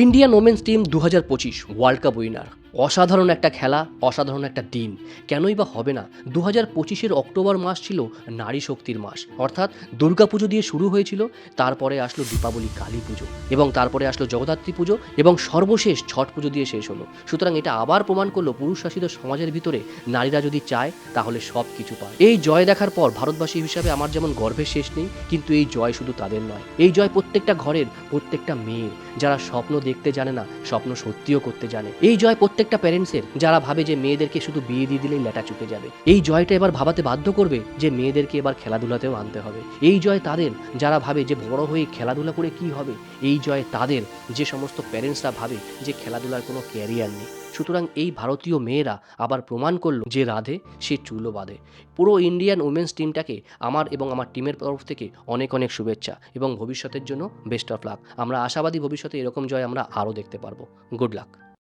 Indian women's team দু হাজার পঁচিশ ওয়ার্ল্ড কাপ উইনার অসাধারণ একটা খেলা, অসাধারণ একটা দিন। কেনই বা হবে না দু হাজার পঁচিশের অক্টোবর মাস ছিল নারী শক্তির মাস। অর্থাৎ দুর্গাপুজো দিয়ে শুরু হয়েছিল, তারপরে আসলো দীপাবলি, কালী পুজো এবং তারপরে আসলো জগদ্ধাত্রী পুজো এবং সর্বশেষ ছট পুজো দিয়ে শেষ হলো। সুতরাং এটা আবার প্রমাণ করল পুরুষ শাসিত সমাজের ভিতরে নারীরা যদি চায়, তাহলে সব কিছু পায়। এই জয় দেখার পর ভারতবাসী হিসাবে আমার যেমন গর্বের শেষ নেই, কিন্তু এই জয় শুধু তাদের নয়। এই জয় প্রত্যেকটা ঘরের, প্রত্যেকটা মেয়ের। যারা স্বপ্ন দেখতে জানে না, স্বপ্ন সত্যিও করতে জানে। এই জয় প্রত্যেকটা প্যারেন্টসের যারা ভাবে যে মেয়েদেরকে শুধু বিয়ে দিয়ে দিলেই লেটা চুকে যাবে। এই জয়টা এবার ভাবাতে বাধ্য করবে যে মেয়েদেরকে এবার খেলাধুলাতেও আনতে হবে। এই জয় তাদের যারা ভাবে যে বড় হয়ে খেলাধুলা করে কি হবে, এই জয় তাদের যে সমস্ত প্যারেন্টসরা ভাবে যে খেলাধুলার কোনো ক্যারিয়ার নেই। সুতরাং এই ভারতীয় মেয়েরা আবার প্রমাণ করল যে রাধে, সে চুলো বাঁধে। পুরো ইন্ডিয়ান উমেন্স টিমটাকে আমার এবং আমার টিমের তরফ থেকে অনেক অনেক শুভেচ্ছা এবং ভবিষ্যতের জন্য বেস্ট অফ লাক আমরা আশাবাদী ভবিষ্যতে এরকম জয় আমরা আরও দেখতে পারব। Good luck